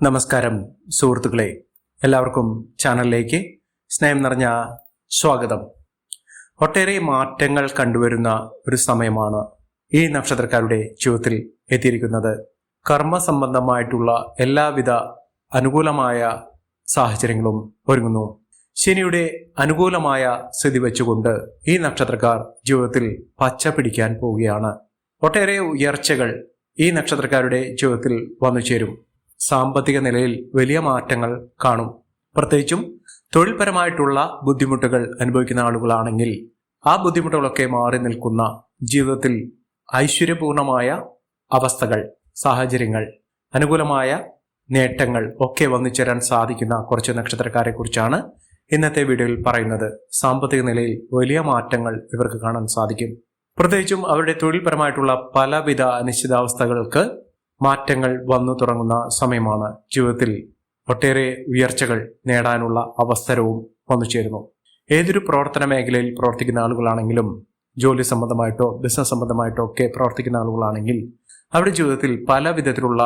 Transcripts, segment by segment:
നമസ്കാരം സുഹൃത്തുക്കളെ. എല്ലാവർക്കും ചാനലിലേക്ക് സ്നേഹം നിറഞ്ഞ സ്വാഗതം. ഒട്ടേറെ മാറ്റങ്ങൾ കണ്ടുവരുന്ന ഒരു സമയമാണ് ഈ നക്ഷത്രക്കാരുടെ ജീവിതത്തിൽ എത്തിയിരിക്കുന്നത്. കർമ്മ സംബന്ധമായിട്ടുള്ള എല്ലാവിധ അനുകൂലമായ സാഹചര്യങ്ങളും ഒരുങ്ങുന്നു. ശനിയുടെ അനുകൂലമായ സ്ഥിതി വെച്ചുകൊണ്ട് ഈ നക്ഷത്രക്കാർ ജീവിതത്തിൽ പച്ച പിടിക്കാൻ പോവുകയാണ്. ഒട്ടേറെ ഉയർച്ചകൾ ഈ നക്ഷത്രക്കാരുടെ ജീവിതത്തിൽ വന്നു ചേരും സാമ്പത്തിക നിലയിൽ വലിയ മാറ്റങ്ങൾ കാണും. പ്രത്യേകിച്ചും തൊഴിൽപരമായിട്ടുള്ള ബുദ്ധിമുട്ടുകൾ അനുഭവിക്കുന്ന ആളുകളാണെങ്കിൽ ആ ബുദ്ധിമുട്ടുകളൊക്കെ മാറി നിൽക്കുന്ന ജീവിതത്തിൽ ഐശ്വര്യപൂർണമായ അവസ്ഥകൾ സാഹചര്യങ്ങൾ അനുകൂലമായ നേട്ടങ്ങൾ ഒക്കെ വന്നു ചേരാൻ സാധിക്കുന്ന കുറച്ച് നക്ഷത്രക്കാരെ കുറിച്ചാണ് ഇന്നത്തെ വീഡിയോയിൽ പറയുന്നത്. സാമ്പത്തിക നിലയിൽ വലിയ മാറ്റങ്ങൾ ഇവർക്ക് കാണാൻ സാധിക്കും. പ്രത്യേകിച്ചും അവരുടെ തൊഴിൽപരമായിട്ടുള്ള പലവിധ അനിശ്ചിതാവസ്ഥകൾക്ക് മാറ്റങ്ങൾ വന്നു തുടങ്ങുന്ന സമയമാണ് ജീവിതത്തിൽ ഒട്ടേറെ ഉയർച്ചകൾ നേടാനുള്ള അവസരവും വന്നു ചേരുന്നു. ഏതൊരു പ്രവർത്തന മേഖലയിൽ പ്രവർത്തിക്കുന്ന ആളുകളാണെങ്കിലും ജോലി സംബന്ധമായിട്ടോ ബിസിനസ് സംബന്ധമായിട്ടോ ഒക്കെ പ്രവർത്തിക്കുന്ന ആളുകളാണെങ്കിൽ അവരുടെ ജീവിതത്തിൽ പല വിധത്തിലുള്ള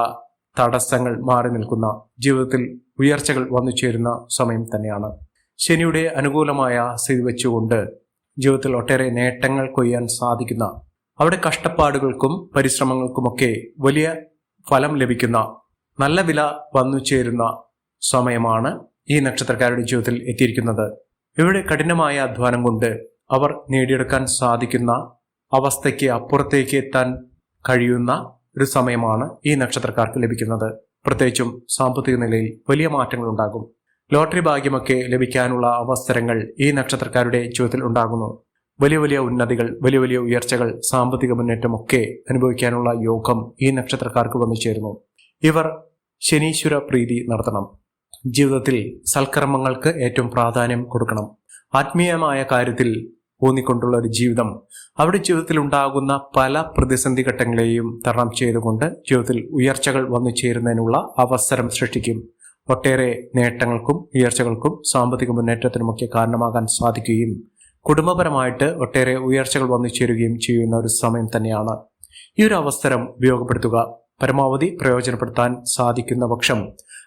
തടസ്സങ്ങൾ മാറി നിൽക്കുന്ന ജീവിതത്തിൽ ഉയർച്ചകൾ വന്നു ചേരുന്ന സമയം തന്നെയാണ്. ശനിയുടെ അനുകൂലമായ സ്ഥിതി വെച്ചുകൊണ്ട് ജീവിതത്തിൽ ഒട്ടേറെ നേട്ടങ്ങൾ കൊയ്യാൻ സാധിക്കുന്ന അവിടെ കഷ്ടപ്പാടുകൾക്കും പരിശ്രമങ്ങൾക്കുമൊക്കെ വലിയ ഫലം ലഭിക്കുന്ന നല്ല വില വന്നു ചേരുന്ന സമയമാണ് ഈ നക്ഷത്രക്കാരുടെ ജീവിതത്തിൽ എത്തിയിരിക്കുന്നത്. ഇവിടെ കഠിനമായ അധ്വാനം കൊണ്ട് അവർ നേടിയെടുക്കാൻ സാധിക്കുന്ന അവസ്ഥയ്ക്ക് അപ്പുറത്തേക്ക് എത്താൻ കഴിയുന്ന ഒരു സമയമാണ് ഈ നക്ഷത്രക്കാർക്ക് ലഭിക്കുന്നത്. പ്രത്യേകിച്ചും സാമ്പത്തിക നിലയിൽ വലിയ മാറ്റങ്ങൾ ഉണ്ടാകും. ലോട്ടറി ഭാഗ്യമൊക്കെ ലഭിക്കാനുള്ള അവസരങ്ങൾ ഈ നക്ഷത്രക്കാരുടെ ജീവിതത്തിൽ ഉണ്ടാകുന്നു. വലിയ വലിയ ഉന്നതികൾ വലിയ വലിയ ഉയർച്ചകൾ സാമ്പത്തിക മുന്നേറ്റമൊക്കെ അനുഭവിക്കാനുള്ള യോഗം ഈ നക്ഷത്രക്കാർക്ക് വന്നു ചേരുന്നു. ഇവർ ശനീശ്വര പ്രീതി നടത്തണം. ജീവിതത്തിൽ സൽക്കർമ്മങ്ങൾക്ക് ഏറ്റവും പ്രാധാന്യം കൊടുക്കണം. ആത്മീയമായ കാര്യത്തിൽ ഊന്നിക്കൊണ്ടുള്ള ഒരു ജീവിതം. അവിടെ ജീവിതത്തിൽ ഉണ്ടാകുന്ന പല പ്രതിസന്ധി ഘട്ടങ്ങളെയും തരണം ചെയ്തുകൊണ്ട് ജീവിതത്തിൽ ഉയർച്ചകൾ വന്നു ചേരുന്നതിനുള്ള അവസരം സൃഷ്ടിക്കും. ഒട്ടേറെ നേട്ടങ്ങൾക്കും ഉയർച്ചകൾക്കും സാമ്പത്തിക മുന്നേറ്റത്തിനുമൊക്കെ കാരണമാകാൻ സാധിക്കുകയും കുടുംബപരമായിട്ട് ഒട്ടേറെ ഉയർച്ചകൾ വന്നു ചേരുകയും ചെയ്യുന്ന ഒരു സമയം തന്നെയാണ്. ഈ ഒരു അവസരം ഉപയോഗപ്പെടുത്തുക പരമാവധി പ്രയോജനപ്പെടുത്താൻ സാധിക്കുന്ന പക്ഷം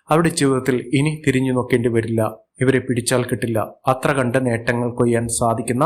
അവരുടെ ജീവിതത്തിൽ ഇനി തിരിഞ്ഞു നോക്കേണ്ടി വരില്ല. ഇവരെ പിടിച്ചാൽ കിട്ടില്ല. അത്ര കണ്ട് നേട്ടങ്ങൾ കൊയ്യാൻ സാധിക്കുന്ന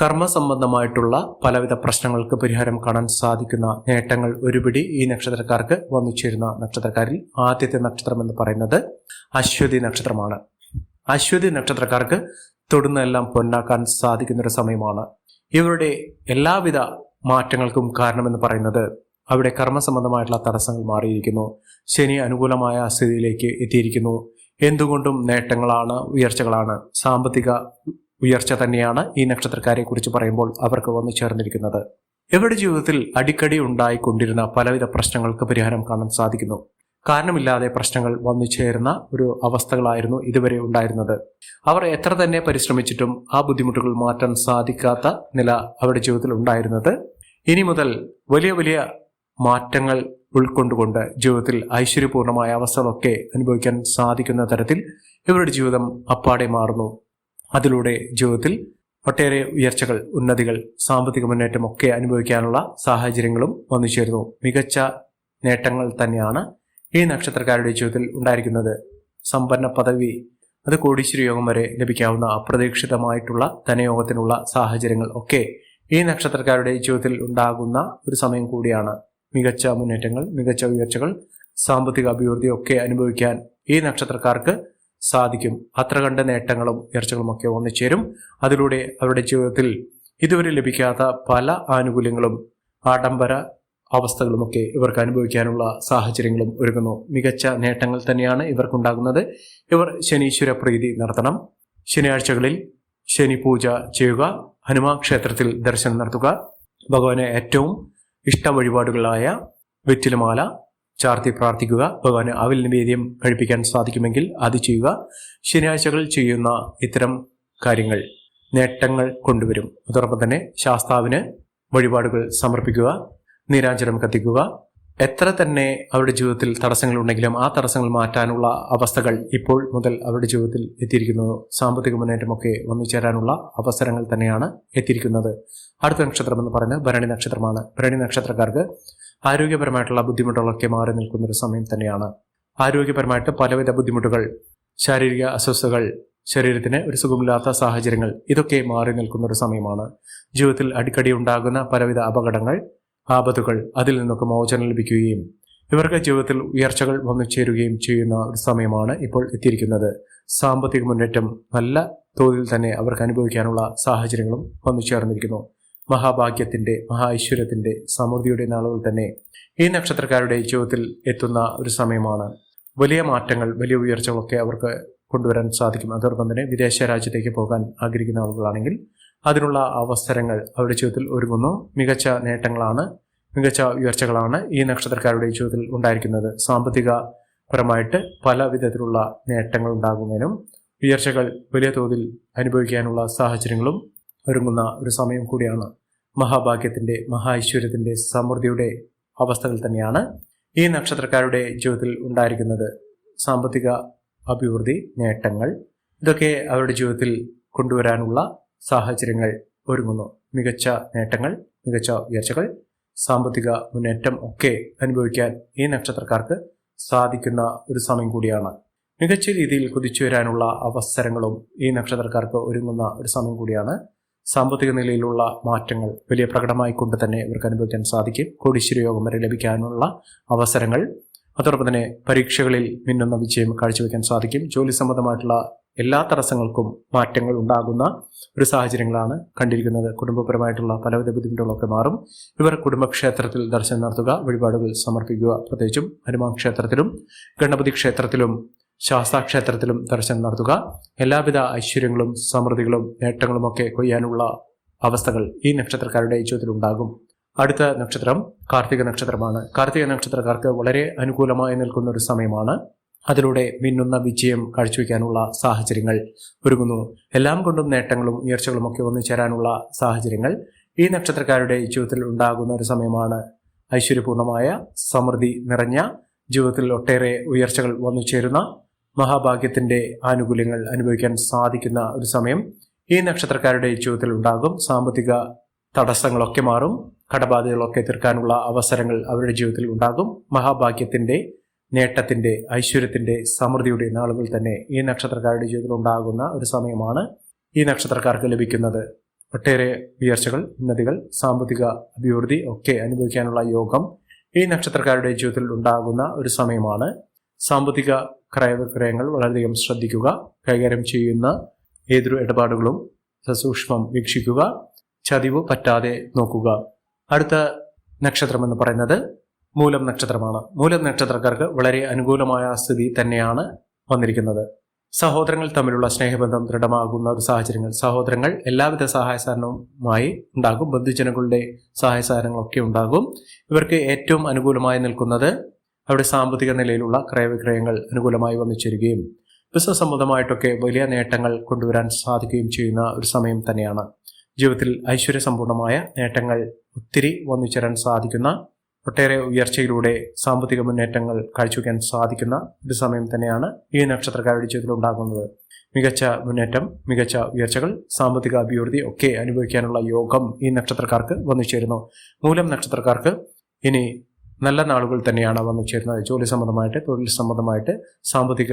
കർമ്മ സംബന്ധമായിട്ടുള്ള പലവിധ പ്രശ്നങ്ങൾക്ക് പരിഹാരം കാണാൻ സാധിക്കുന്ന നേട്ടങ്ങൾ ഒരുപിടി ഈ നക്ഷത്രക്കാർക്ക് വന്നു ചേരുന്ന നക്ഷത്രക്കാരിൽ ആദ്യത്തെ നക്ഷത്രം എന്ന് പറയുന്നത് അശ്വതി നക്ഷത്രമാണ്. അശ്വതി നക്ഷത്രക്കാർക്ക് തൊടുന്നെല്ലാം പൊന്നാക്കാൻ സാധിക്കുന്ന ഒരു സമയമാണ്. ഇവരുടെ എല്ലാവിധ മാറ്റങ്ങൾക്കും കാരണമെന്ന് പറയുന്നത് അവിടെ കർമ്മസംബന്ധമായിട്ടുള്ള തടസ്സങ്ങൾ മാറിയിരിക്കുന്നു. ശനി അനുകൂലമായ സ്ഥിതിയിലേക്ക് എത്തിയിരിക്കുന്നു. എന്തുകൊണ്ടും നേട്ടങ്ങളാണ് ഉയർച്ചകളാണ്. സാമ്പത്തിക ഉയർച്ച തന്നെയാണ് ഈ നക്ഷത്രക്കാരെ കുറിച്ച് പറയുമ്പോൾ അവർക്ക് വന്നു ചേർന്നിരിക്കുന്നത്. ഇവരുടെ ജീവിതത്തിൽ അടിക്കടി ഉണ്ടായിക്കൊണ്ടിരുന്ന പലവിധ പ്രശ്നങ്ങൾക്ക് പരിഹാരം കാണാൻ സാധിക്കുന്നു. കാരണമില്ലാതെ പ്രശ്നങ്ങൾ വന്നു ചേരുന്ന ഒരു അവസ്ഥകളായിരുന്നു ഇതുവരെ ഉണ്ടായിരുന്നത്. അവർ എത്ര തന്നെ പരിശ്രമിച്ചിട്ടും ആ ബുദ്ധിമുട്ടുകൾ മാറ്റാൻ സാധിക്കാത്ത നില അവരുടെ ജീവിതത്തിൽ ഉണ്ടായിരുന്നത്. ഇനി മുതൽ വലിയ വലിയ മാറ്റങ്ങൾ ഉൾക്കൊണ്ടുകൊണ്ട് ജീവിതത്തിൽ ഐശ്വര്യപൂർണമായ അവസ്ഥകളൊക്കെ അനുഭവിക്കാൻ സാധിക്കുന്ന തരത്തിൽ ഇവരുടെ ജീവിതം അപ്പാടെ മാറുന്നു. അതിലൂടെ ജീവിതത്തിൽ ഒട്ടേറെ ഉയർച്ചകൾ ഉന്നതികൾ സാമ്പത്തിക മുന്നേറ്റം ഒക്കെ അനുഭവിക്കാനുള്ള സാഹചര്യങ്ങളും വന്നു ചേരുന്നു. മികച്ച നേട്ടങ്ങൾ തന്നെയാണ് ഈ നക്ഷത്രക്കാരുടെ ജീവിതത്തിൽ ഉണ്ടായിരിക്കുന്നത്. സമ്പന്ന പദവി അത് കോടീശ്വര യോഗം വരെ ലഭിക്കാവുന്ന അപ്രതീക്ഷിതമായിട്ടുള്ള ധനയോഗത്തിനുള്ള സാഹചര്യങ്ങൾ ഒക്കെ ഈ നക്ഷത്രക്കാരുടെ ജീവിതത്തിൽ ഉണ്ടാകുന്ന ഒരു സമയം കൂടിയാണ്. മികച്ച മുന്നേറ്റങ്ങൾ മികച്ച ഉയർച്ചകൾ സാമ്പത്തിക അഭിവൃദ്ധി ഒക്കെ അനുഭവിക്കാൻ ഈ നക്ഷത്രക്കാർക്ക് സാധിക്കും. അത്ര കണ്ട നേട്ടങ്ങളും ഉയർച്ചകളും ഒക്കെ ഒന്നിച്ചേരും. അതിലൂടെ അവരുടെ ജീവിതത്തിൽ ഇതുവരെ ലഭിക്കാത്ത പല ആനുകൂല്യങ്ങളും ആഡംബര അവസ്ഥകളുമൊക്കെ ഇവർക്ക് അനുഭവിക്കാനുള്ള സാഹചര്യങ്ങളും ഒരുങ്ങുന്നു. മികച്ച നേട്ടങ്ങൾ തന്നെയാണ് ഇവർക്കുണ്ടാകുന്നത്. ഇവർ ശനീശ്വര പ്രീതി നടത്തണം. ശനിയാഴ്ചകളിൽ ശനി പൂജ ചെയ്യുക. ഹനുമാൻ ക്ഷേത്രത്തിൽ ദർശനം നടത്തുക. ഭഗവാനെ ഏറ്റവും ഇഷ്ട വഴിപാടുകളായ വെറ്റിലമാല ചാർത്തി പ്രാർത്ഥിക്കുക. ഭഗവാന് അവിൽ നിവേദ്യം കഴിപ്പിക്കാൻ സാധിക്കുമെങ്കിൽ അത് ചെയ്യുക. ശനിയാഴ്ചകളിൽ ചെയ്യുന്ന ഇത്തരം കാര്യങ്ങൾ നേട്ടങ്ങൾ കൊണ്ടുവരും. അതോടൊപ്പം തന്നെ ശാസ്താവിന് വഴിപാടുകൾ സമർപ്പിക്കുക. നീരാഞ്ജനം കത്തിക്കുക. എത്ര തന്നെ അവരുടെ ജീവിതത്തിൽ തടസ്സങ്ങൾ ഉണ്ടെങ്കിലും ആ തടസ്സങ്ങൾ മാറ്റാനുള്ള അവസ്ഥകൾ ഇപ്പോൾ മുതൽ അവരുടെ ജീവിതത്തിൽ എത്തിയിരിക്കുന്നു. സാമ്പത്തിക മുന്നേറ്റമൊക്കെ വന്നു ചേരാനുള്ള അവസരങ്ങൾ തന്നെയാണ് എത്തിയിരിക്കുന്നത്. അടുത്ത നക്ഷത്രം എന്ന് പറയുന്നത് ഭരണി നക്ഷത്രമാണ്. ഭരണി നക്ഷത്രക്കാർക്ക് ആരോഗ്യപരമായിട്ടുള്ള ബുദ്ധിമുട്ടുകളൊക്കെ മാറി നിൽക്കുന്ന ഒരു സമയം തന്നെയാണ്. ആരോഗ്യപരമായിട്ട് പലവിധ ബുദ്ധിമുട്ടുകൾ ശാരീരിക അസ്വസ്ഥതകൾ ശരീരത്തിന് ഒരു സുഖമില്ലാത്ത സാഹചര്യങ്ങൾ ഇതൊക്കെ മാറി നിൽക്കുന്ന ഒരു സമയമാണ്. ജീവിതത്തിൽ അടിക്കടി ഉണ്ടാകുന്ന പലവിധ അപകടങ്ങൾ ആപത്തുകൾ അതിൽ നിന്നൊക്കെ മോചനം ലഭിക്കുകയും ഇവർക്ക് ജീവിതത്തിൽ ഉയർച്ചകൾ വന്നു ചേരുകയും ചെയ്യുന്ന ഒരു സമയമാണ് ഇപ്പോൾ എത്തിയിരിക്കുന്നത്. സാമ്പത്തിക മുന്നേറ്റം നല്ല തോതിൽ തന്നെ അവർക്ക് അനുഭവിക്കാനുള്ള സാഹചര്യങ്ങളും വന്നു ചേർന്നിരിക്കുന്നു. മഹാഭാഗ്യത്തിന്റെ മഹാ ഐശ്വര്യത്തിന്റെ സമൃദ്ധിയുടെ നാളുകൾ തന്നെ ഈ നക്ഷത്രക്കാരുടെ ജീവിതത്തിൽ എത്തുന്ന ഒരു സമയമാണ്. വലിയ മാറ്റങ്ങൾ വലിയ ഉയർച്ചകളൊക്കെ അവർക്ക് കൊണ്ടുവരാൻ സാധിക്കും. അതോടൊപ്പം തന്നെ വിദേശ രാജ്യത്തേക്ക് പോകാൻ ആഗ്രഹിക്കുന്ന ആളുകളാണെങ്കിൽ അതിനുള്ള അവസരങ്ങൾ അവരുടെ ജീവിതത്തിൽ ഒരുങ്ങുന്നു. മികച്ച നേട്ടങ്ങളാണ് മികച്ച ഉയർച്ചകളാണ് ഈ നക്ഷത്രക്കാരുടെ ജീവിതത്തിൽ ഉണ്ടായിരിക്കുന്നത്. സാമ്പത്തിക പരമായിട്ട് പല വിധത്തിലുള്ള നേട്ടങ്ങൾ ഉണ്ടാകുന്നതിനും ഉയർച്ചകൾ വലിയ തോതിൽ അനുഭവിക്കാനുള്ള സാഹചര്യങ്ങളും ഒരുങ്ങുന്ന ഒരു സമയം കൂടിയാണ് മഹാഭാഗ്യത്തിന്റെ മഹാ സമൃദ്ധിയുടെ അവസ്ഥകൾ തന്നെയാണ് ഈ നക്ഷത്രക്കാരുടെ ജീവിതത്തിൽ ഉണ്ടായിരിക്കുന്നത്. സാമ്പത്തിക അഭിവൃദ്ധി നേട്ടങ്ങൾ ഇതൊക്കെ അവരുടെ ജീവിതത്തിൽ കൊണ്ടുവരാനുള്ള സാഹചര്യങ്ങൾ ഒരുങ്ങുന്നു. മികച്ച നേട്ടങ്ങൾ മികച്ച ഉയർച്ചകൾ സാമ്പത്തിക മുന്നേറ്റം ഒക്കെ അനുഭവിക്കാൻ ഈ നക്ഷത്രക്കാർക്ക് സാധിക്കുന്ന ഒരു സമയം കൂടിയാണ്. മികച്ച രീതിയിൽ കുതിച്ചു വരാനുള്ള അവസരങ്ങളും ഈ നക്ഷത്രക്കാർക്ക് ഒരുങ്ങുന്ന ഒരു സമയം കൂടിയാണ് സാമ്പത്തിക നിലയിലുള്ള മാറ്റങ്ങൾ വലിയ പ്രകടമായി കൊണ്ട് തന്നെ ഇവർക്ക് അനുഭവിക്കാൻ സാധിക്കും. കോടീശ്വര യോഗം വരെ ലഭിക്കാനുള്ള അവസരങ്ങൾ. അതോടൊപ്പം തന്നെ പരീക്ഷകളിൽ മിന്നുന്ന വിജയം കാഴ്ചവെക്കാൻ സാധിക്കും. ജോലി സംബന്ധമായിട്ടുള്ള എല്ലാ തടസ്സങ്ങൾക്കും മാറ്റങ്ങൾ ഉണ്ടാകുന്ന ഒരു സാഹചര്യങ്ങളാണ് കണ്ടിരിക്കുന്നത്. കുടുംബപരമായിട്ടുള്ള പലവിധ ബുദ്ധിമുട്ടുകളൊക്കെ മാറും. ഇവർ കുടുംബക്ഷേത്രത്തിൽ ദർശനം നടത്തുക വഴിപാടുകൾ സമർപ്പിക്കുക. പ്രത്യേകിച്ചും ഹനുമാൻ ക്ഷേത്രത്തിലും ഗണപതി ക്ഷേത്രത്തിലും ശാസ്താക്ഷേത്രത്തിലും ദർശനം നടത്തുക. എല്ലാവിധ ഐശ്വര്യങ്ങളും സമൃദ്ധികളും നേട്ടങ്ങളും ഒക്കെ കൊയ്യാനുള്ള അവസ്ഥകൾ ഈ നക്ഷത്രക്കാരുടെ ജീവിതത്തിൽ ഉണ്ടാകും അടുത്ത നക്ഷത്രം കാർത്തിക നക്ഷത്രമാണ്. കാർത്തിക നക്ഷത്രക്കാർക്ക് വളരെ അനുകൂലമായി നിൽക്കുന്ന ഒരു സമയമാണ്. അതിലൂടെ മിന്നുന്ന വിജയം കാഴ്ചവെക്കാനുള്ള സാഹചര്യങ്ങൾ ഒരുങ്ങുന്നു. എല്ലാം കൊണ്ടും നേട്ടങ്ങളും ഉയർച്ചകളും ഒക്കെ വന്നു ചേരാനുള്ള സാഹചര്യങ്ങൾ ഈ നക്ഷത്രക്കാരുടെ ജീവിതത്തിൽ ഉണ്ടാകുന്ന ഒരു സമയമാണ്. ഐശ്വര്യപൂർണമായ സമൃദ്ധി നിറഞ്ഞ ജീവിതത്തിൽ ഒട്ടേറെ ഉയർച്ചകൾ വന്നു ചേരുന്ന മഹാഭാഗ്യത്തിന്റെ ആനുകൂല്യങ്ങൾ അനുഭവിക്കാൻ സാധിക്കുന്ന ഒരു സമയം. ഈ നക്ഷത്രക്കാരുടെ ജീവിതത്തിൽ ഉണ്ടാകും. സാമ്പത്തിക തടസ്സങ്ങളൊക്കെ മാറും. കടബാധകളൊക്കെ തീർക്കാനുള്ള അവസരങ്ങൾ അവരുടെ ജീവിതത്തിൽ ഉണ്ടാകും. മഹാഭാഗ്യത്തിന്റെ നേട്ടത്തിന്റെ ഐശ്വര്യത്തിന്റെ സമൃദ്ധിയുടെ നാളുകൾ തന്നെ ഈ നക്ഷത്രക്കാരുടെ ജീവിതത്തിൽ ഉണ്ടാകുന്ന ഒരു സമയമാണ് ഈ നക്ഷത്രക്കാർക്ക് ലഭിക്കുന്നത്. ഒട്ടേറെ ഉയർച്ചകൾ ഉന്നതികൾ സാമ്പത്തിക അഭിവൃദ്ധി ഒക്കെ അനുഭവിക്കാനുള്ള യോഗം ഈ നക്ഷത്രക്കാരുടെ ജീവിതത്തിൽ ഉണ്ടാകുന്ന ഒരു സമയമാണ്. സാമ്പത്തിക ക്രയവിക്രയങ്ങൾ വളരെയധികം ശ്രദ്ധിക്കുക. കൈകാര്യം ചെയ്യുന്ന ഏതൊരു ഇടപാടുകളും സസൂക്ഷ്മം വീക്ഷിക്കുക. ചതിവ് പറ്റാതെ നോക്കുക. അടുത്ത നക്ഷത്രം എന്ന് പറയുന്നത് മൂലം നക്ഷത്രമാണ്. മൂലം നക്ഷത്രക്കാർക്ക് വളരെ അനുകൂലമായ സ്ഥിതി തന്നെയാണ് വന്നിരിക്കുന്നത്. സഹോദരങ്ങൾ തമ്മിലുള്ള സ്നേഹബന്ധം ദൃഢമാകുന്ന ഒരു സാഹചര്യങ്ങൾ. സഹോദരങ്ങൾ എല്ലാവിധ സഹായ സഹകരണവുമായി ഉണ്ടാകും. ബന്ധുജനങ്ങളുടെ സഹായ സഹകരണങ്ങളൊക്കെ ഉണ്ടാകും. ഇവർക്ക് ഏറ്റവും അനുകൂലമായി നിൽക്കുന്നത് അവരുടെ സാമ്പത്തിക നിലയിലുള്ള ക്രയവിക്രയങ്ങൾ അനുകൂലമായി വന്നു ചേരുകയും ബിസിനസ് സംബന്ധമായിട്ടൊക്കെ വലിയ നേട്ടങ്ങൾ കൊണ്ടുവരാൻ സാധിക്കുകയും ചെയ്യുന്ന ഒരു സമയം തന്നെയാണ്. ജീവിതത്തിൽ ഐശ്വര്യ സമ്പൂർണമായ നേട്ടങ്ങൾ ഒത്തിരി വന്നു ചേരാൻ സാധിക്കുന്ന ഒട്ടേറെ ഉയർച്ചയിലൂടെ സാമ്പത്തിക മുന്നേറ്റങ്ങൾ കാഴ്ചവെക്കാൻ സാധിക്കുന്ന ഒരു സമയം തന്നെയാണ് ഈ നക്ഷത്രക്കാരുടെ ജീവിതത്തിൽ ഉണ്ടാകുന്നത്. മികച്ച മുന്നേറ്റം മികച്ച ഉയർച്ചകൾ സാമ്പത്തിക അഭിവൃദ്ധി ഒക്കെ അനുഭവിക്കാനുള്ള യോഗം ഈ നക്ഷത്രക്കാർക്ക് വന്നു ചേരുന്നു. മൂലം നക്ഷത്രക്കാർക്ക് ഇനി നല്ല നാളുകൾ തന്നെയാണ് വന്നു ചേരുന്നത്. ജോലി സംബന്ധമായിട്ട് തൊഴിൽ സംബന്ധമായിട്ട് സാമ്പത്തിക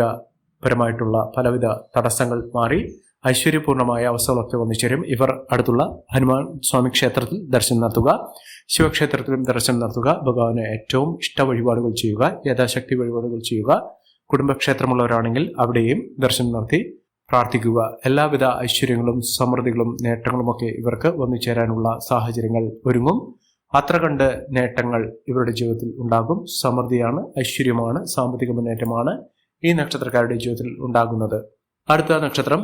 പരമായിട്ടുള്ള പലവിധ തടസ്സങ്ങൾ മാറി ഐശ്വര്യപൂർണമായ അവസ്ഥകളൊക്കെ വന്നു ചേരും. ഇവർ അടുത്തുള്ള ഹനുമാൻ സ്വാമി ക്ഷേത്രത്തിൽ ദർശനം നടത്തുക. ശിവക്ഷേത്രത്തിലും ദർശനം നടത്തുക. ഭഗവാന് ഏറ്റവും ഇഷ്ട വഴിപാടുകൾ ചെയ്യുക. യഥാശക്തി വഴിപാടുകൾ ചെയ്യുക. കുടുംബക്ഷേത്രമുള്ളവരാണെങ്കിൽ അവിടെയും ദർശനം നടത്തി പ്രാർത്ഥിക്കുക. എല്ലാവിധ ഐശ്വര്യങ്ങളും സമൃദ്ധികളും നേട്ടങ്ങളുമൊക്കെ ഇവർക്ക് വന്നു ചേരാനുള്ള സാഹചര്യങ്ങൾ ഒരുങ്ങും. അത്ര കണ്ട് നേട്ടങ്ങൾ ഇവരുടെ ജീവിതത്തിൽ ഉണ്ടാകും. സമൃദ്ധിയാണ് ഐശ്വര്യമാണ് സാമ്പത്തിക മുന്നേറ്റമാണ് ഈ നക്ഷത്രക്കാരുടെ ജീവിതത്തിൽ ഉണ്ടാകുന്നത്. അടുത്ത നക്ഷത്രം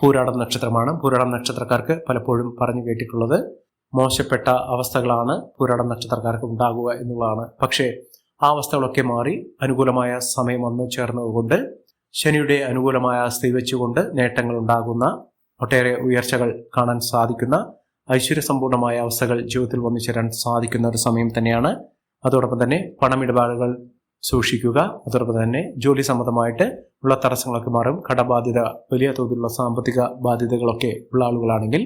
പൂരാടം നക്ഷത്രമാണ്. പൂരാടം നക്ഷത്രക്കാർക്ക് പലപ്പോഴും പറഞ്ഞു കേട്ടിട്ടുള്ളത് മോശപ്പെട്ട അവസ്ഥകളാണ് പൂരാടം നക്ഷത്രക്കാർക്ക് ഉണ്ടാകുക എന്നുള്ളതാണ്. പക്ഷേ ആ അവസ്ഥകളൊക്കെ മാറി അനുകൂലമായ സമയം വന്നു ചേർന്നതുകൊണ്ട് ശനിയുടെ അനുകൂലമായ സ്ഥിതി വെച്ചുകൊണ്ട് നേട്ടങ്ങൾ ഉണ്ടാകുന്ന ഒട്ടേറെ ഉയർച്ചകൾ കാണാൻ സാധിക്കുന്ന ഐശ്വര്യസമ്പൂർണമായ അവസ്ഥകൾ ജീവിതത്തിൽ വന്നു ചേരാൻ സാധിക്കുന്ന ഒരു സമയം തന്നെയാണ്. അതോടൊപ്പം തന്നെ പണമിടപാടുകൾ സൂക്ഷിക്കുക. അതോടൊപ്പം തന്നെ ജോലി സംബന്ധമായിട്ട് ഉള്ള തടസ്സങ്ങളൊക്കെ മാറും. കടബാധ്യത വലിയ തോതിലുള്ള സാമ്പത്തിക ബാധ്യതകളൊക്കെ ഉള്ള ആളുകളാണെങ്കിൽ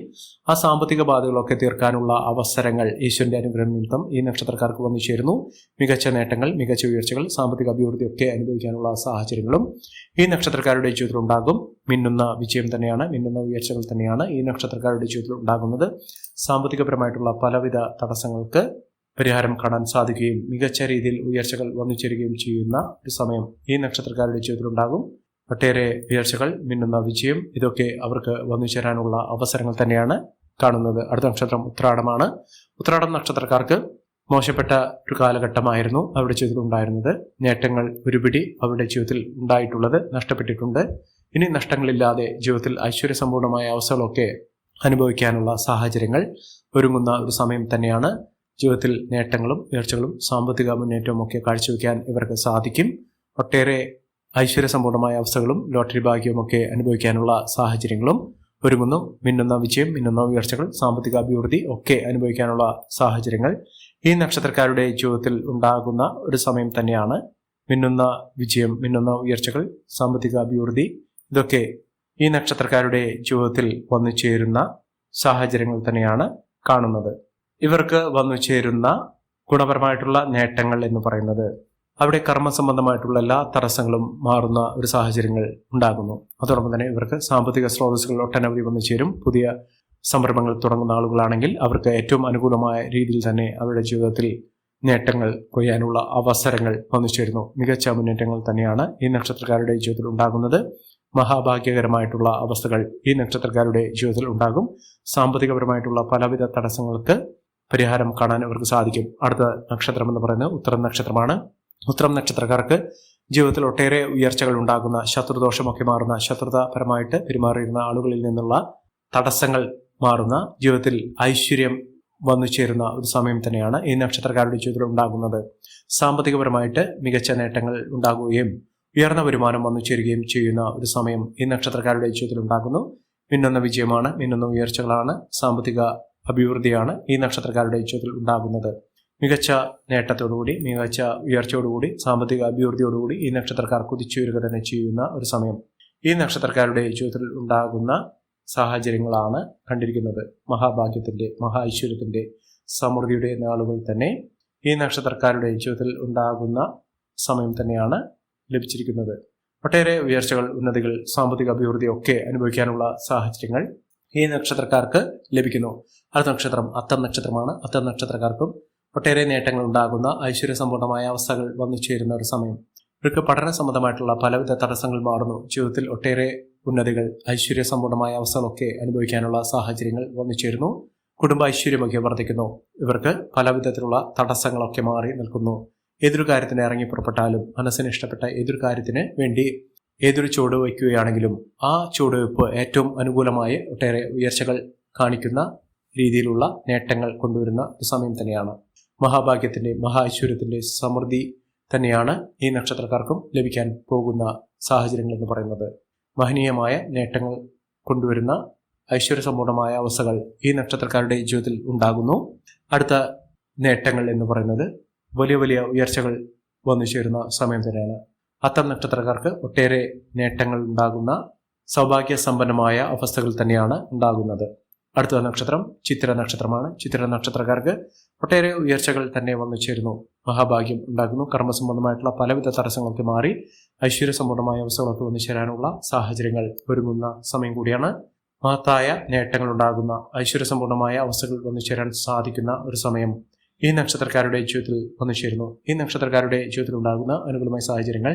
ആ സാമ്പത്തിക ബാധ്യതകളൊക്കെ തീർക്കാനുള്ള അവസരങ്ങൾ ഈശ്വരന്റെ അനുഗ്രഹം നിമിത്തം ഈ നക്ഷത്രക്കാർക്ക് വന്നു ചേരുന്നു. മികച്ച നേട്ടങ്ങൾ മികച്ച ഉയർച്ചകൾ സാമ്പത്തിക അഭിവൃദ്ധിയൊക്കെ അനുഭവിക്കാനുള്ള സാഹചര്യങ്ങളും ഈ നക്ഷത്രക്കാരുടെ ജീവിതത്തിൽ ഉണ്ടാകും. മിന്നുന്ന വിജയം തന്നെയാണ് മിന്നുന്ന ഉയർച്ചകൾ തന്നെയാണ് ഈ നക്ഷത്രക്കാരുടെ ജീവിതത്തിൽ ഉണ്ടാകുന്നത്. സാമ്പത്തികപരമായിട്ടുള്ള പലവിധ തടസ്സങ്ങൾക്ക് പരിഹാരം കാണാൻ സാധിക്കുകയും മികച്ച രീതിയിൽ ഉയർച്ചകൾ വന്നു ചേരുകയും ചെയ്യുന്ന ഒരു സമയം ഈ നക്ഷത്രക്കാരുടെ ജീവിതത്തിലുണ്ടാകും ഒട്ടേറെ ഉയർച്ചകൾ മിന്നുന്ന വിജയം ഇതൊക്കെ അവർക്ക് വന്നു ചേരാനുള്ള അവസരങ്ങൾ തന്നെയാണ് കാണുന്നത്. അടുത്ത നക്ഷത്രം ഉത്രാടമാണ്. ഉത്രാടം നക്ഷത്രക്കാർക്ക് മോശപ്പെട്ട ഒരു കാലഘട്ടമായിരുന്നു അവരുടെ ജീവിതത്തിൽ ഉണ്ടായിരുന്നത്. നേട്ടങ്ങൾ ഒരുപിടി അവരുടെ ജീവിതത്തിൽ ഉണ്ടായിട്ടുള്ളത് നഷ്ടപ്പെട്ടിട്ടുണ്ട്. ഇനി നഷ്ടങ്ങളില്ലാതെ ജീവിതത്തിൽ ഐശ്വര്യസമ്പൂർണമായ അവസ്ഥകളൊക്കെ അനുഭവിക്കാനുള്ള സാഹചര്യങ്ങൾ ഒരുങ്ങുന്ന ഒരു സമയം തന്നെയാണ്. ജീവിതത്തിൽ നേട്ടങ്ങളും ഉയർച്ചകളും സാമ്പത്തിക മുന്നേറ്റവും ഒക്കെ കാഴ്ചവെക്കാൻ ഇവർക്ക് സാധിക്കും. ഒട്ടേറെ ഐശ്വര്യസമ്പൂർണമായ അവസ്ഥകളും ലോട്ടറി ഭാഗ്യവും ഒക്കെ അനുഭവിക്കാനുള്ള സാഹചര്യങ്ങളും ഒരുങ്ങുന്നു. മിന്നുന്ന വിജയം മിന്നുന്ന ഉയർച്ചകൾ സാമ്പത്തിക അഭിവൃദ്ധി ഒക്കെ അനുഭവിക്കാനുള്ള സാഹചര്യങ്ങൾ ഈ നക്ഷത്രക്കാരുടെ ജീവിതത്തിൽ ഉണ്ടാകുന്ന ഒരു സമയം തന്നെയാണ്. മിന്നുന്ന വിജയം മിന്നുന്ന ഉയർച്ചകൾ സാമ്പത്തിക അഭിവൃദ്ധി ഇതൊക്കെ ഈ നക്ഷത്രക്കാരുടെ ജീവിതത്തിൽ വന്നു ചേരുന്ന സാഹചര്യങ്ങൾ തന്നെയാണ് കാണുന്നത്. ഇവർക്ക് വന്നു ചേരുന്ന ഗുണപരമായിട്ടുള്ള നേട്ടങ്ങൾ എന്ന് പറയുന്നത് അവിടെ കർമ്മസംബന്ധമായിട്ടുള്ള എല്ലാ തടസ്സങ്ങളും മാറുന്ന ഒരു സാഹചര്യങ്ങൾ ഉണ്ടാകുന്നു. അതോടൊപ്പം തന്നെ ഇവർക്ക് സാമ്പത്തിക സ്രോതസ്സുകൾ ഒട്ടനവധി വന്നു ചേരും. പുതിയ സംരംഭങ്ങൾ തുടങ്ങുന്ന ആളുകളാണെങ്കിൽ അവർക്ക് ഏറ്റവും അനുകൂലമായ രീതിയിൽ തന്നെ അവരുടെ ജീവിതത്തിൽ നേട്ടങ്ങൾ കൊയ്യാനുള്ള അവസരങ്ങൾ വന്നു ചേരുന്നു. മികച്ച മുന്നേറ്റങ്ങൾ തന്നെയാണ് ഈ നക്ഷത്രക്കാരുടെ ജീവിതത്തിൽ ഉണ്ടാകുന്നത്. മഹാഭാഗ്യകരമായിട്ടുള്ള അവസ്ഥകൾ ഈ നക്ഷത്രക്കാരുടെ ജീവിതത്തിൽ ഉണ്ടാകും. സാമ്പത്തികപരമായിട്ടുള്ള പലവിധ തടസ്സങ്ങൾക്ക് പരിഹാരം കാണാൻ അവർക്ക് സാധിക്കും. അടുത്ത നക്ഷത്രം എന്ന് പറയുന്നത് ഉത്തരം നക്ഷത്രമാണ്. ഉത്തരം നക്ഷത്രക്കാർക്ക് ജീവിതത്തിൽ ഒട്ടേറെ ഉയർച്ചകൾ ഉണ്ടാകുന്ന ശത്രുദോഷമൊക്കെ മാറുന്ന ശത്രുതാപരമായിട്ട് പെരുമാറിയിരുന്ന ആളുകളിൽ നിന്നുള്ള തടസ്സങ്ങൾ മാറുന്ന ജീവിതത്തിൽ ഐശ്വര്യം വന്നു ചേരുന്ന ഒരു സമയം തന്നെയാണ് ഈ നക്ഷത്രക്കാരുടെ ജീവിതത്തിൽ ഉണ്ടാകുന്നത്. സാമ്പത്തികപരമായിട്ട് മികച്ച നേട്ടങ്ങൾ ഉണ്ടാകുകയും ഉയർന്ന വരുമാനം വന്നു ചേരുകയും ചെയ്യുന്ന ഒരു സമയം ഈ നക്ഷത്രക്കാരുടെ ജീവിതത്തിൽ ഉണ്ടാകുന്നു. മിന്നുന്ന വിജയമാണ് മിന്നുന്ന ഉയർച്ചകളാണ് സാമ്പത്തിക അഭിവൃദ്ധിയാണ് ഈ നക്ഷത്രക്കാരുടെ ജീവിതത്തിൽ ഉണ്ടാകുന്നത്. മികച്ച നേട്ടത്തോടുകൂടി മികച്ച ഉയർച്ചയോടുകൂടി സാമ്പത്തിക അഭിവൃദ്ധിയോടുകൂടി ഈ നക്ഷത്രക്കാർ കുതിച്ചുയരുക തന്നെ ചെയ്യുന്ന ഒരു സമയം ഈ നക്ഷത്രക്കാരുടെ ജീവിതത്തിൽ ഉണ്ടാകുന്ന സാഹചര്യങ്ങളാണ് കണ്ടിരിക്കുന്നത്. മഹാഭാഗ്യത്തിന്റെ മഹാ ഐശ്വര്യത്തിന്റെ സമൃദ്ധിയുടെ നാളുകൾ തന്നെ ഈ നക്ഷത്രക്കാരുടെ ജീവിതത്തിൽ ഉണ്ടാകുന്ന സമയം തന്നെയാണ് ലഭിച്ചിരിക്കുന്നത്. ഒട്ടേറെ ഉയർച്ചകൾ ഉന്നതികൾ സാമ്പത്തിക അഭിവൃദ്ധി ഒക്കെ അനുഭവിക്കാനുള്ള സാഹചര്യങ്ങൾ ഈ നക്ഷത്രക്കാർക്ക് ലഭിക്കുന്നു. അടുത്ത നക്ഷത്രം അത്തം നക്ഷത്രമാണ്. അത്തം നക്ഷത്രക്കാർക്കും ഒട്ടേറെ നേട്ടങ്ങൾ ഉണ്ടാകുന്ന ഐശ്വര്യ സമ്പൂർണമായ അവസ്ഥകൾ വന്നു ചേരുന്ന ഒരു സമയം. ഇവർക്ക് പഠന സംബന്ധമായിട്ടുള്ള പലവിധ തടസ്സങ്ങൾ മാറുന്നു. ജീവിതത്തിൽ ഒട്ടേറെ ഉന്നതികൾ ഐശ്വര്യസമ്പൂർണമായ അവസ്ഥകളൊക്കെ അനുഭവിക്കാനുള്ള സാഹചര്യങ്ങൾ വന്നു ചേരുന്നു കുടുംബ ഐശ്വര്യമൊക്കെ വർദ്ധിക്കുന്നു. ഇവർക്ക് പലവിധത്തിലുള്ള തടസ്സങ്ങളൊക്കെ മാറി നിൽക്കുന്നു. ഏതൊരു കാര്യത്തിന് ഇറങ്ങി പുറപ്പെട്ടാലും മനസ്സിന് ഇഷ്ടപ്പെട്ട ഏതൊരു കാര്യത്തിന് വേണ്ടി ഏതൊരു ചുവട് വയ്ക്കുകയാണെങ്കിലും ആ ചുവടുവയ്പ്പ് ഏറ്റവും അനുകൂലമായ ഒട്ടേറെ ഉയർച്ചകൾ കാണിക്കുന്ന രീതിയിലുള്ള നേട്ടങ്ങൾ കൊണ്ടുവരുന്ന ഒരു സമയം തന്നെയാണ്. മഹാഭാഗ്യത്തിന്റെ മഹാ ഐശ്വര്യത്തിന്റെ സമൃദ്ധി തന്നെയാണ് ഈ നക്ഷത്രക്കാർക്കും ലഭിക്കാൻ പോകുന്ന സാഹചര്യങ്ങൾ എന്ന് പറയുന്നത്. മഹനീയമായ നേട്ടങ്ങൾ കൊണ്ടുവരുന്ന ഐശ്വര്യസമ്പൂർണമായ അവസ്ഥകൾ ഈ നക്ഷത്രക്കാരുടെ ജീവിതത്തിൽ ഉണ്ടാകുന്നു. അടുത്ത നേട്ടങ്ങൾ എന്ന് പറയുന്നത് വലിയ വലിയ ഉയർച്ചകൾ വന്നു ചേരുന്ന സമയം തന്നെയാണ്. അത്തം നക്ഷത്രക്കാർക്ക് ഒട്ടേറെ നേട്ടങ്ങൾ ഉണ്ടാകുന്ന സൗഭാഗ്യ സമ്പന്നമായ അവസ്ഥകൾ തന്നെയാണ് ഉണ്ടാകുന്നത്. അടുത്ത നക്ഷത്രം ചിത്ര നക്ഷത്രമാണ്. ചിത്ര നക്ഷത്രക്കാർക്ക് ഒട്ടേറെ ഉയർച്ചകൾ തന്നെ വന്നു ചേരുന്നു. മഹാഭാഗ്യം ഉണ്ടാകുന്നു. കർമ്മസംബന്ധമായിട്ടുള്ള പലവിധ തടസ്സങ്ങളൊക്കെ മാറി ഐശ്വര്യസമ്പൂർണമായ അവസ്ഥകളൊക്കെ വന്നു ചേരാനുള്ള സാഹചര്യങ്ങൾ ഒരുങ്ങുന്ന സമയം കൂടിയാണ്. മഹത്തായ നേട്ടങ്ങൾ ഉണ്ടാകുന്ന ഐശ്വര്യസമ്പൂർണമായ അവസ്ഥകൾ വന്നു ചേരാൻ സാധിക്കുന്ന ഒരു സമയം ഈ നക്ഷത്രക്കാരുടെ ജീവിതത്തിൽ വന്നു ചേരുന്നു. ഈ നക്ഷത്രക്കാരുടെ ജീവിതത്തിൽ ഉണ്ടാകുന്ന അനുകൂലമായ സാഹചര്യങ്ങൾ